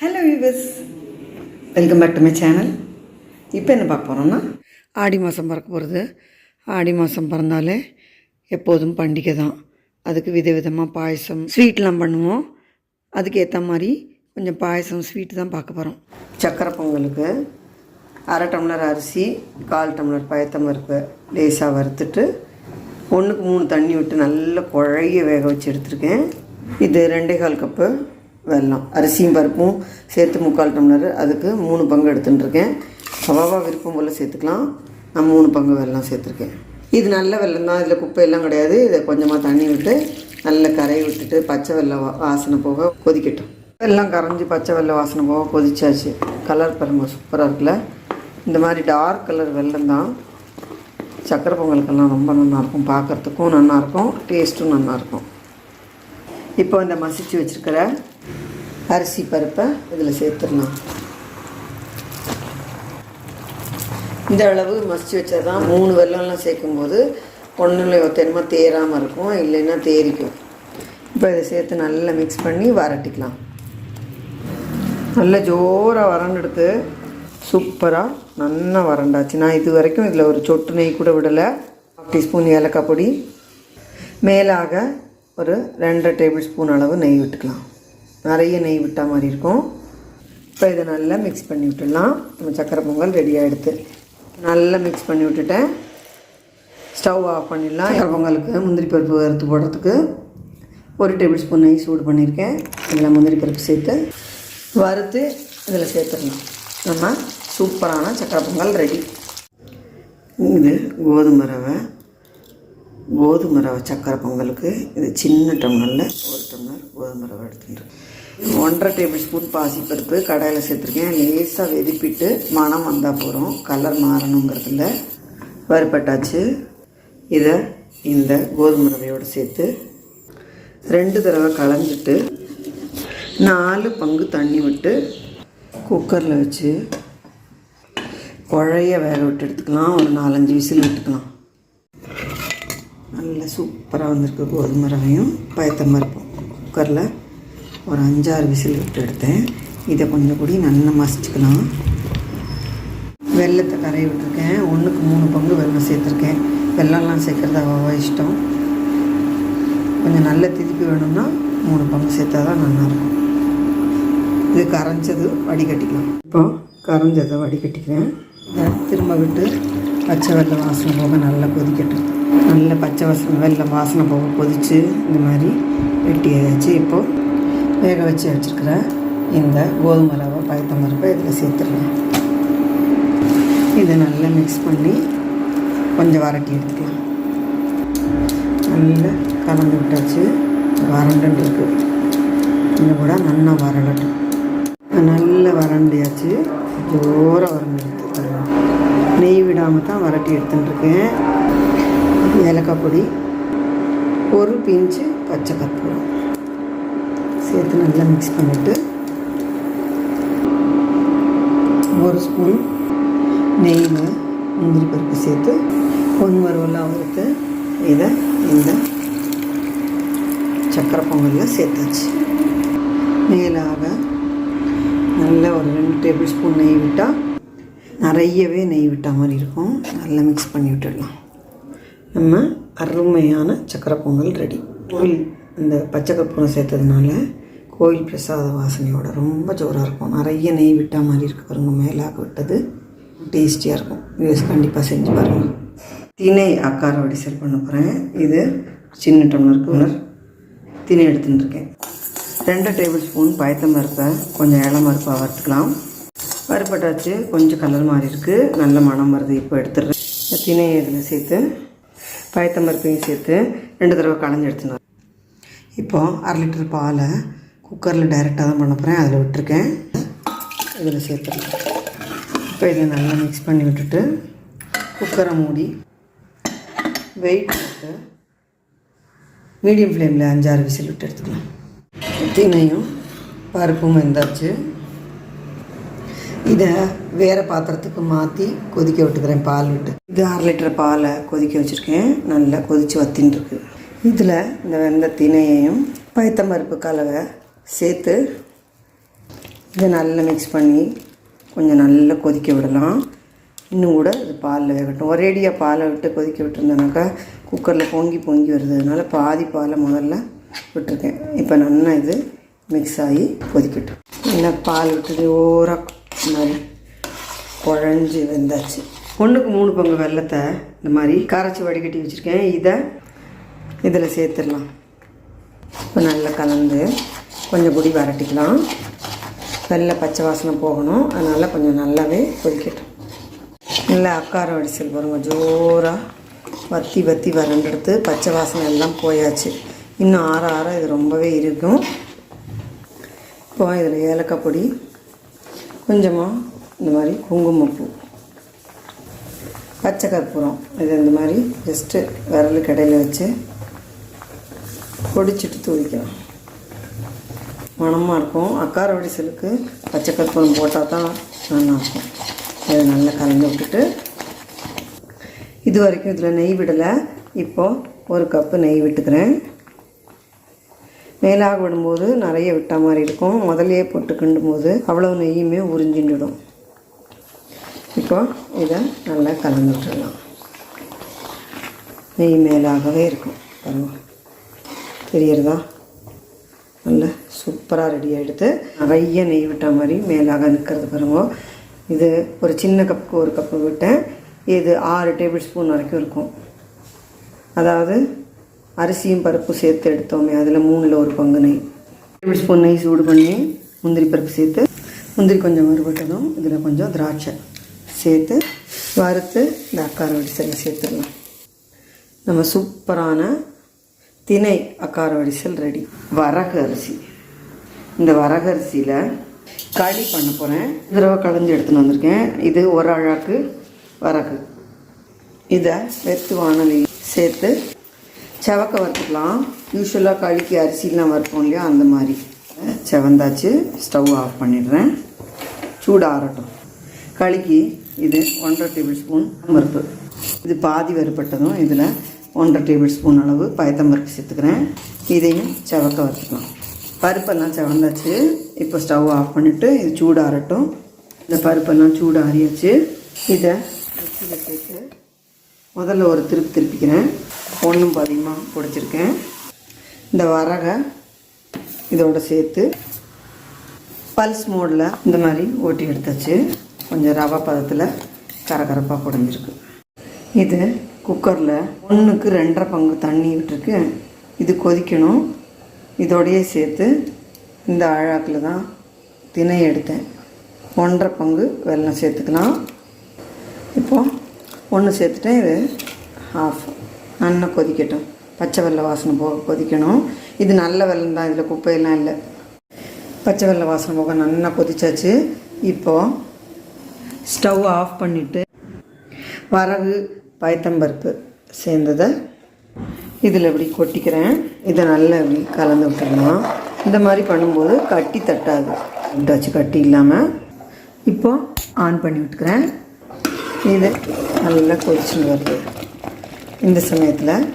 Hello viewers welcome back to my channel இப்போ என்ன பார்க்க போகிறோம்னா ஆடி மாதம் பிறக்க போகிறது ஆடி மாதம் பிறந்தாலே எப்போதும் பண்டிகை தான். அதுக்கு விதவிதமாக பாயசம் ஸ்வீட்லாம் பண்ணுவோம். அதுக்கு ஏற்ற மாதிரி கொஞ்சம் பாயசம் ஸ்வீட்டு தான் பார்க்க போகிறோம் சக்கரை பொங்கலுக்கு அரை டம்ளர் அரிசி கால் டம்ளர் பயத்தம் பருப்பு லேசாக வறுத்துட்டு ஒன்றுக்கு மூணு தண்ணி விட்டு நல்லா குழைய வேக வச்சு எடுத்திருக்கேன். இது ரெண்டே கால் கப்பு. வெல்லம். அரிசியும் பருப்பும் சேர்த்து முக்கால் டம்ளர் அதுக்கு மூணு பங்கு எடுத்துட்டுருக்கேன். சவாவாக விருப்பம் போல் சேர்த்துக்கலாம். நான் மூணு பங்கு வெல்லம் சேர்த்துருக்கேன். இது நல்ல வெல்லம் தான். இதில் குப்பையெல்லாம் கிடையாது. இதை கொஞ்சமாக தண்ணி விட்டு நல்ல கரையை விட்டுட்டு பச்சை வெல்லம் வா- வாசனை போக கொதிக்கட்டும். எல்லாம் கரைஞ்சி பச்சை வெள்ளை வாசனை போக கொதிச்சாச்சு. கலர் பாருங்க சூப்பராக இருக்குல்ல? இந்த மாதிரி டார்க் கலர் வெல்லம் தான். சக்கரை பொங்கலுக்கெல்லாம் ரொம்ப நல்லாயிருக்கும் பார்க்குறதுக்கும் நல்லாயிருக்கும் டேஸ்ட்டும் நல்லாயிருக்கும் இப்போ இந்த மசிச்சு வச்சுருக்கிற அரிசி பருப்பை இதில் சேர்த்துடலாம். இந்த அளவு மசிச்சு வச்சா தான் மூணு வெள்ளம்லாம் சேர்க்கும்போது ஒன்றில் தென்மை தேராமல் இருக்கும். இல்லைன்னா தேரிக்கும் இப்போ இதை சேர்த்து நல்லா மிக்ஸ் பண்ணி வரட்டிக்கலாம் நல்லா ஜோராக வறண்டெடுத்து சூப்பராக நல்லா வறண்டாச்சு. நான் இது வரைக்கும் இதில் ஒரு சொட்டு நெய் கூட விடலை. டீஸ்பூன் ஏலக்காய் பொடி. மேலாக ஒரு ரெண்டரை டேபிள் ஸ்பூன் அளவு நெய் விட்டுக்கலாம். நிறைய நெய் விட்டா மாதிரி இருக்கும். இப்போ இதை நல்லா மிக்ஸ் பண்ணி விட்டுடலாம். நம்ம சக்கரை பொங்கல் ரெடி ஆகிடுது நல்லா மிக்ஸ் பண்ணி விட்டுட்டேன். ஸ்டவ் ஆஃப் பண்ணிடலாம். சக்கரை பொங்கலுக்கு முந்திரி பருப்பு வறுத்து போடுறதுக்கு ஒரு டேபிள் ஸ்பூன் நெய் சூடு பண்ணியிருக்கேன். இதில் முந்திரி பருப்பு சேர்த்து வறுத்து இதில் சேர்த்துடலாம். நம்ம சூப்பரான சக்கரை பொங்கல் ரெடி இது கோதுமை ரவை. கோதுமை ரவை சக்கரை பொங்கலுக்கு இது சின்ன டம்ளரில் ஒரு டம்ளர் கோதுமை ரவை எடுத்துட்டுருக்கேன் ஒன்றரை டேபிள் ஸ்பூன் பாசிப்பருப்பு கடாயில் சேர்த்துருக்கேன். லேசாக வெதிப்பிட்டு மணம் வந்தால் போகிறோம் கலர் மாறணுங்கிறதுல வறுப்பட்டாச்சு இதை இந்த கோதுமை ரவையோடு சேர்த்து ரெண்டு தடவை கலந்துட்டு நாலு பங்கு தண்ணி விட்டு குக்கரில் வச்சு குழைய வேக விட்டு எடுத்துக்கலாம். ஒரு நாலஞ்சு விசில் விட்டுக்கலாம். நல்லா சூப்பராக வந்திருக்கு கோதுமை ரவையும். பயத்தம் பருப்பும் குக்கரில் ஒரு அஞ்சாறு விசில் விட்டு எடுத்தேன். இதை கொஞ்சம் கூடி நல்லா மசிச்சுக்கலாம். வெள்ளத்தை கரைய விட்டுருக்கேன். ஒன்றுக்கு மூணு பங்கு வெள்ளம் சேர்த்துருக்கேன். வெள்ளம்லாம் சேர்க்குறது அவ்வளோ இஷ்டம். கொஞ்சம் நல்ல திருப்பி வேணும்னா மூணு பங்கு சேர்த்தா தான் நல்லாயிருக்கும். இது கரைஞ்சது வடிகட்டிக்கலாம். இப்போ கரைஞ்சதை வடிகட்டிக்கிறேன். திரும்ப விட்டு பச்சை வெள்ளை வாசனை போக நல்லா கொதிக்கட்டும். நல்ல பச்சை வாசனை வெள்ளை வாசனை போக கொதித்து இந்த மாதிரி வெட்டியாச்சு. இப்போது வேக வச்சு வச்சுருக்கிற இந்த கோதுமை ரவை பயத்தம் பருப்பை இதில் சேர்த்துருவேன் இதை நல்லா மிக்ஸ் பண்ணி கொஞ்சம் வரட்டி எடுத்துக்கலாம். நல்லா கலந்து விட்டாச்சு. வறண்டுன்னு இருக்குது இன்னும் கூட நல்லா வரலட்டும் நல்லா வறண்டியாச்சு. ஜோராக வரண்டு எடுத்துக்கலாம் நெய் விடாமல் தான் வரட்டி எடுத்துட்டுருக்கேன். ஏலக்காய் பொடி ஒரு பிஞ்சு பச்சை கற்பூரம். சேர்த்து நல்லா மிக்ஸ் பண்ணிவிட்டு ஒரு ஸ்பூன் நெய்யில் முந்திரி பருப்பு சேர்த்து பொன் வறுவலாக வறுத்து இதை இந்த சக்கரை பொங்கலில் சேர்த்தாச்சு. மேலாக நல்ல ஒரு ரெண்டு டேபிள் ஸ்பூன் நெய் விட்டால் நிறையவே நெய் விட்டா மாதிரி இருக்கும். நல்லா மிக்ஸ் பண்ணி விட்டுடலாம். நம்ம அருமையான சக்கரை பொங்கல் ரெடி கோயில் இந்த பச்சை கற்பூரம் சேர்த்ததுனால கோயில் பிரசாத வாசனையோட ரொம்ப ஜோராக இருக்கும். நிறைய நெய் விட்டா மாதிரி இருக்குது பாருங்கள் மேலாக விட்டது. டேஸ்டியாக இருக்கும். யூஸ் கண்டிப்பாக செஞ்சு பாருங்கள் திணை ஆக்கார வடிசல் பண்ண போகிறேன் இது சின்ன டம்ளர் டம்ளர் திணை எடுத்துன்னு இருக்கேன். ரெண்டு டேபிள் ஸ்பூன் பயத்தம் பருப்பை கொஞ்சம் இளம் பருப்பாக வறுத்துக்கலாம். வறுப்பட்டாச்சு கொஞ்சம் கலர் மாறி இருக்குது நல்ல மணம் வருது. இப்போ எடுத்துடுறேன். தினையை இதில் சேர்த்து பயத்தம் பருப்பையும் சேர்த்து ரெண்டு தடவை களைஞ்சி எடுத்துன்னு இப்போது அரை லிட்டர் பாலை குக்கரில் டைரெக்டாக தான் பண்ண போகிறேன் அதில் விட்டுருக்கேன். இதில் சேர்த்துருக்கேன் இப்போ இதை நல்லா மிக்ஸ் பண்ணி விட்டுட்டு குக்கரை மூடி வெயிட் போட்டு மீடியம் ஃப்ளேமில் அஞ்சாறு விசில் விட்டு எடுத்துக்கலாம். தினையும் பருப்பும் வெந்தாச்சு. இதை வேறு பாத்திரத்துக்கு மாற்றி கொதிக்க விட்டுக்கிறேன் பால் விட்டு. இது அரை லிட்டர் பாலை கொதிக்க வச்சுருக்கேன். நல்லா கொதித்து வத்தின்னு இருக்கு. இதில் இந்த வெந்த தினையையும் பயத்தம்பருப்பு கலவை சேர்த்து இதை நல்லா மிக்ஸ் பண்ணி கொஞ்சம் நல்லா கொதிக்க விடலாம். இன்னும் கூட இது பாலில் வேகட்டும். ஒரேடியாக பாலை விட்டு கொதிக்க விட்டுருந்தோன்னாக்கா குக்கரில் பொங்கி பொங்கி வருதுனால பாதி பாலை முதல்ல விட்டுருக்கேன். இப்போ நல்லா இது மிக்ஸ் ஆகி கொதிக்கட்டும். என்ன பால் விட்டு ஓராக இந்த மாதிரி குழஞ்சி வெந்தாச்சு. ஒன்றுக்கு மூணு பங்கு வெள்ளத்தை இந்த மாதிரி கரைச்சி வடிகட்டி வச்சுருக்கேன். இதை இதில் சேர்த்துடலாம். இப்போ நல்லா கலந்து கொஞ்சம் பொடி வரட்டிக்கலாம் நல்ல பச்சை வாசனை போகணும். அதனால் கொஞ்சம் நல்லாவே கொதிக்கட்டும். நல்லா அக்கார வடிசல் பாருங்க. ஜோராக வத்தி வத்தி வறண்டெடுத்து பச்சை வாசனை எல்லாம் போயாச்சு. இன்னும் ஆற ஆற இது ரொம்பவே இருக்கும். இப்போ இதில் ஏலக்காய் பொடி கொஞ்சமாக இந்த மாதிரி குங்குமப்பூ பச்சை கற்பூரம் இது இந்த மாதிரி ஜஸ்ட்டு விரலுக்கு இடையில வச்சு பொடிச்சிட்டு தூவிக்கலாம். மணமாக இருக்கும். அக்கார வடிசலுக்கு பச்சை கற்பூரம் போட்டால் தான் நல்லாயிருக்கும். இதை நல்லா கலந்து விட்டுட்டு இது வரைக்கும் இதில் நெய் விடலை. இப்போது ஒரு கப்பு நெய் விட்டுக்கிறேன். மேலாக விடும்போது நிறைய விட்ட மாதிரி இருக்கும். முதலையே போட்டு கிண்டும் போது அவ்வளோ நெய்யுமே உறிஞ்சிண்டுடும் இப்போ இதை நல்லா கலந்து விட்டுடலாம். நெய் மேலாகவே இருக்கும். பரவாயில்ல தெரியறதா? நல்லா சூப்பராக ரெடி ஆகிடுது நிறைய நெய் விட்ட மாதிரி மேலாக நிற்கிறது பாருங்க. இது ஒரு சின்ன கப்புக்கு ஒரு கப்பு விட்டேன். இது ஆறு டேபிள் ஸ்பூன் வரைக்கும் இருக்கும். அதாவது அரிசியும் பருப்பும் சேர்த்து எடுத்தோமே அதில் மூணில் ஒரு பங்கு நெய். டேபிள் ஸ்பூன் நெய் சூடு பண்ணி முந்திரி பருப்பு சேர்த்து முந்திரி கொஞ்சம் வறுபட்டதும் இதில் கொஞ்சம் திராட்சை சேர்த்து வறுத்து இந்த அக்கார வடிசலில் சேர்த்துடலாம். நம்ம சூப்பரான திணை அக்கார வடிசல் ரெடி. வரகு அரிசி. இந்த வரகு அரிசியில் களி பண்ண போகிறேன் தடவை களைஞ்சி எடுத்துன்னு வந்திருக்கேன். இது ஒரு அழாக்கு வரகு. இதை வெத்து வானலி சேர்த்து செவக்க வறுத்துக்கலாம். யூஸ்வலாக களிக்கு அரிசிலாம் வறுப்போம் இல்லையா? அந்த மாதிரி. செவந்தாச்சு. ஸ்டவ் ஆஃப் பண்ணிடுறேன். சூடு ஆறட்டும். களிக்கு இது ஒன்றரை டேபிள் ஸ்பூன் பருப்பு இது பாதி வறுப்பட்டதும் இதில் ஒன்றரை டேபிள் ஸ்பூன் அளவு பயத்தம்பருப்பு சேர்த்துக்கிறேன். இதையும் செவக்க வச்சுக்கலாம் பருப்பெல்லாம் செவந்தாச்சு. இப்போ ஸ்டவ் ஆஃப் பண்ணிவிட்டு இது சூடு இந்த பருப்பெல்லாம் சூடு இதை மிக்சியில் சேர்த்து முதல்ல ஒரு திருப்பி திருப்பிக்கிறேன். ஒன்றும் அதிகமாக பிடிச்சிருக்கேன். இந்த வரகை இதோட சேர்த்து பல்ஸ் மோடில் இந்த மாதிரி ஓட்டி எடுத்தாச்சு. கொஞ்சம் ரவை பதத்தில் கரகரப்பாக குடஞ்சிருக்கு இது குக்கரில் ஒன்றுக்கு ரெண்டரை பங்கு தண்ணி விட்டுருக்கு. இது கொதிக்கணும். இதோடையே சேர்த்து இந்த அழாக்கில் தான் தினை எடுத்தேன். ஒன்றரை பங்கு வெல்லம் சேர்த்துக்கலாம். இப்போது ஒன்று சேர்த்துட்டேன். இது ஆஃப் நல்லா கொதிக்கட்டும். பச்சை வெள்ளை வாசனை போக கொதிக்கணும். இது நல்ல வெல்லம் தான். இதில் குப்பையெல்லாம் இல்லை. பச்சை வெள்ளை வாசனை போக நல்லா கொதிச்சாச்சு. இப்போது ஸ்டவ் ஆஃப் பண்ணிவிட்டு வரகு பயத்தம்பருப்பு சேர்ந்ததை இதில் இப்படி கொட்டிக்கிறேன். இதை நல்லா இப்படி கலந்து விட்டுடலாம். இந்த மாதிரி பண்ணும்போது கட்டி தட்டாது. விட்டாச்சு கட்டி இல்லாமல் இப்போ ஆன் பண்ணி விட்டுக்கிறேன். இது நல்லா கொதிச்சுட்டு வருது. இந்த சமயத்தில்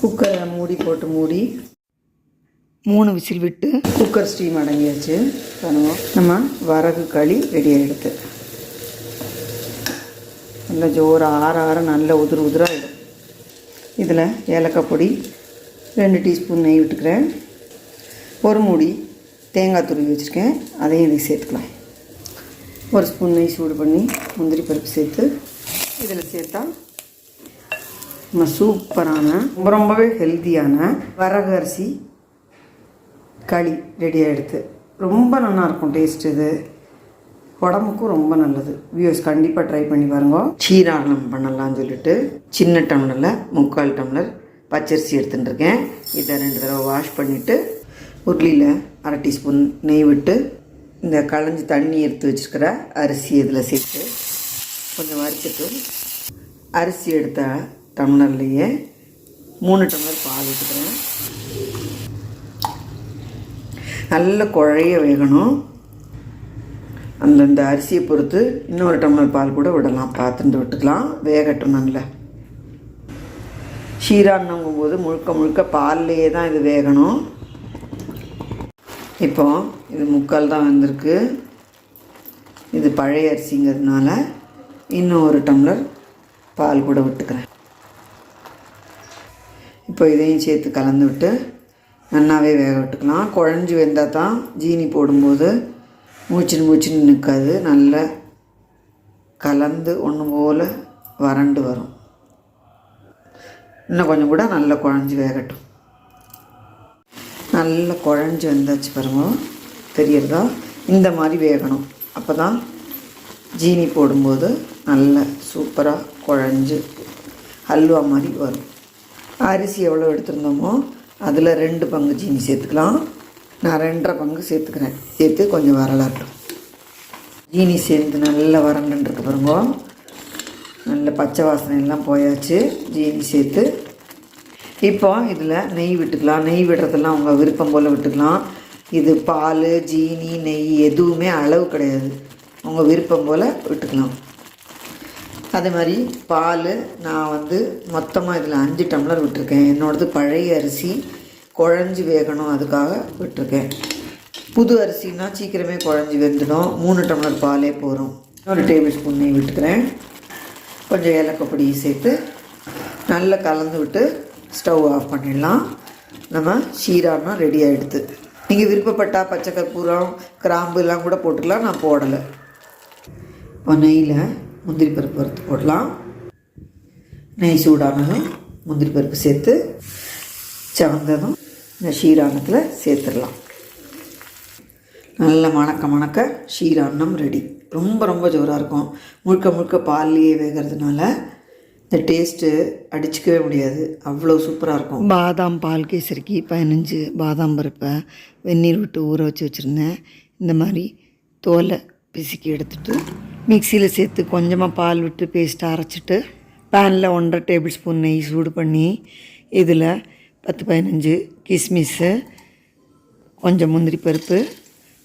குக்கரை மூடி போட்டு மூடி மூணு விசில் விட்டு குக்கர் ஸ்டீம் அடங்கியாச்சு. பண்ணுவோம் நம்ம வரகு களி ரெடி ஆகிடுது நல்ல ஜோறு ஆற ஆற நல்ல உதிர் உதிராகிடும் இதில் ஏலக்காய் பொடி ரெண்டு டீஸ்பூன் நெய் விட்டுக்கிறேன். ஒரு மூடி தேங்காய் துருவி வச்சுருக்கேன். அதையும் இதை சேர்த்துக்கலாம். ஒரு ஸ்பூன் நெய் சூடு பண்ணி முந்திரி பருப்பு சேர்த்து இதில் சேர்த்தா நம்ம சூப்பரான ரொம்ப ரொம்பவே ஹெல்த்தியான வரகு அரிசி களி ரெடி ஆகிடுது ரொம்ப நல்லாயிருக்கும் டேஸ்ட் இது. உடம்புக்கும் ரொம்ப நல்லது. வியூஸ் கண்டிப்பாக ட்ரை பண்ணி பாருங்க. சீராணம் பண்ணலாம்னு சொல்லிட்டு சின்ன டம்ளரில் முக்கால் டம்ளர் பச்சரிசி எடுத்துகிட்டு இருக்கேன் இதை ரெண்டு தடவை வாஷ் பண்ணிவிட்டு உருளியில் அரை டீஸ்பூன் நெய் விட்டு இந்த களைஞ்சி தண்ணி எடுத்து வச்சுருக்கிற அரிசி இதில் சேர்த்து கொஞ்சம் வறுத்துட்டு அரிசி எடுத்த டம்ளர்லேயே மூணு டம்ளர் பால் எடுத்துக்கிறேன் நல்ல குழைய வேகணும். அந்தந்த அரிசியை பொறுத்து இன்னொரு டம்ளர் பால் கூட விடலாம். பார்த்துட்டு விட்டுக்கலாம் வேகட்டும் நல்லா. ஷீரான்னுங்கும் போது முழுக்க முழுக்க பால்லையே தான் இது வேகணும். இப்போ இது முக்கால் தான் வந்திருக்கு. இது பழைய அரிசிங்கிறதுனால இன்னும் ஒரு டம்ளர் பால் கூட விட்டுக்கிறேன். இப்போ இதையும் சேர்த்து கலந்து விட்டு நன்னாவே வேக விட்டுக்கலாம். குழஞ்சி வெந்தால் தான் ஜீனி போடும்போது மூச்சின்னு மூச்சுன்னு நிற்காது. நல்லா கலந்து ஒன்று போல் வறண்டு வரும். இன்னும் கொஞ்சம் கூட நல்லா குழஞ்சி வேகட்டும். நல்லா குழஞ்சி வந்தாச்சு பாருங்க. தெரியறதா? இந்த மாதிரி வேகணும். அப்போ தான் ஜீனி போடும்போது நல்ல சூப்பராக குழஞ்சு ஹல்வா மாதிரி வரும். அரிசி எவ்வளோ எடுத்துருந்தோமோ அதில் ரெண்டு பங்கு ஜீனி சேர்த்துக்கலாம். நான் ரெண்டரை பங்கு சேர்த்துக்கிறேன். சேர்த்து கொஞ்சம் வரலாட்டும் ஜீனி சேர்ந்து நல்லா வறண்டுருக்கு பாருங்க. நல்ல பச்சை வாசனை எல்லாம் போயாச்சு. ஜீனி சேர்த்து. இப்போ இதில் நெய் விட்டுக்கலாம். நெய் விடுறதெல்லாம் உங்கள் விருப்பம் போல் விட்டுக்கலாம். இது பால் ஜீனி நெய் எதுவுமே அளவு கிடையாது. உங்கள் விருப்பம் போல் விட்டுக்கலாம். அதே மாதிரி பால் நான் வந்து மொத்தமாக இதில் அஞ்சு டம்ளர் விட்டுருக்கேன். என்னோடது பழைய அரிசி. குழஞ்சி வேகணும் அதுக்காக விட்டுருக்கேன். புது அரிசினா சீக்கிரமே குழஞ்சி வெந்துடும். மூணு டம்ளர் பாலே போகிறோம் ஒரு டேபிள் ஸ்பூன் நெய் விட்டுக்கிறேன். கொஞ்சம் ஏலக்காய் பொடி சேர்த்து நல்லா கலந்து விட்டு ஸ்டவ் ஆஃப் பண்ணிடலாம். நம்ம ஷீரானா ரெடி ஆகிடுது நீங்கள் விருப்பப்பட்டால் பச்சை கற்பூரம் கிராம்பு எல்லாம் கூட போட்டுக்கலாம். நான் போடலை. இப்போ நெய்யில் முந்திரி பருப்பு வறுத்து போடலாம். நெய் சூடானதும் முந்திரி பருப்பு சேர்த்து சவந்ததும் இந்த ஷீரானத்தில் சேர்த்துடலாம். நல்ல மணக்க மணக்க ஷீரான்னம் ரெடி ரொம்ப ரொம்ப ஜோராக இருக்கும். முழுக்க முழுக்க பால்லையே வேகிறதுனால இந்த டேஸ்ட்டு அடிச்சுக்கவே முடியாது. அவ்வளோ சூப்பராக இருக்கும். பாதாம் பால் கேசரிக்கு பதினஞ்சு பாதாம் பருப்பை வெந்நீர் விட்டு ஊற வச்சு வச்சுருந்தேன். இந்த மாதிரி தோலை பிசுக்கி எடுத்துட்டு மிக்சியில் சேர்த்து கொஞ்சமாக பால் விட்டு பேஸ்ட்டாக அரைச்சிட்டு பேனில் ஒன்றரை டேபிள் ஸ்பூன் நெய் சூடு பண்ணி இதில் பத்து பதினஞ்சு கிஸ்மிஸ்ஸு கொஞ்சம் முந்திரி பருப்பு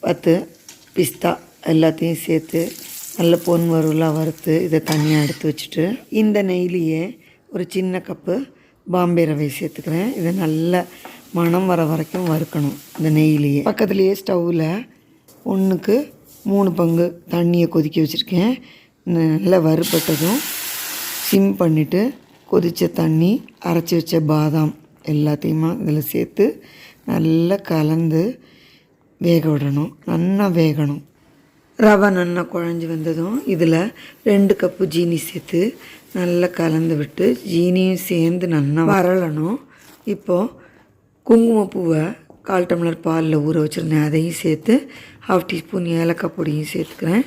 பத்து பிஸ்தா எல்லாத்தையும் சேர்த்து நல்ல பொன் வறுவலாக வறுத்து இதை தனியாக எடுத்து வச்சுட்டு இந்த நெய்லியே ஒரு சின்ன கப்பு பாம்பே ரவை சேர்த்துக்கிறேன். இதை நல்ல மணம் வர வரைக்கும் வறுக்கணும் இந்த நெய்லியே. பக்கத்துலேயே ஸ்டவ்வில் ஒன்றுக்கு மூணு பங்கு தண்ணியை கொதிக்க வச்சுருக்கேன். நல்லா வறுபட்டதும் சிம் பண்ணிவிட்டு கொதித்த தண்ணி அரைச்சி வச்ச பாதாம். எல்லாத்தையுமா இதில் சேர்த்து நல்லா கலந்து வேக விடணும். நல்லா வேகணும். ரவை நல்லா குழஞ்சி வந்ததும் இதில் ரெண்டு கப்பு ஜீனி சேர்த்து நல்லா கலந்து விட்டு ஜீனியும் சேர்ந்து நல்லா வரலணும் இப்போது குங்குமப்பூவை கால் டம்ளர் பாலில் ஊற வச்சுருந்தேன். அதையும் சேர்த்து ஹாஃப் டீஸ்பூன் ஏலக்காய் பொடியும் சேர்த்துக்கிறேன்.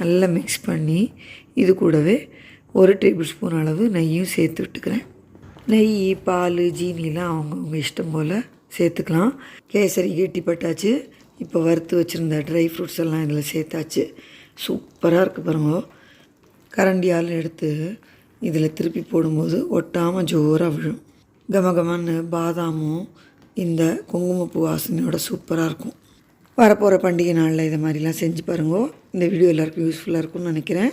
நல்லா மிக்ஸ் பண்ணி இது கூடவே ஒரு டேபிள் ஸ்பூன் அளவு நெய்யும் சேர்த்து விட்டுக்கிறேன். நெய் பால் ஜீனிலாம் அவங்கவுங்க இஷ்டம் போல் சேர்த்துக்கலாம். கேசரி கெட்டிப்பட்டாச்சு. இப்போ வறுத்து வச்சுருந்த ட்ரை ஃப்ரூட்ஸ் எல்லாம் இதில் சேர்த்தாச்சு. சூப்பராக இருக்குது பாருங்க. கரண்டியால் எடுத்து இதில் திருப்பி போடும்போது ஒட்டாமல் ஜோராக விழும். கமகமன்னு பாதாமும் இந்த குங்குமப்பூ வாசனையோட சூப்பராக இருக்கும். வரப்போகிற பண்டிகை நாளில் இதை மாதிரிலாம் செஞ்சு பாருங்க. இந்த வீடியோ எல்லாருக்கும் யூஸ்ஃபுல்லாக இருக்கும்னு நினைக்கிறேன்.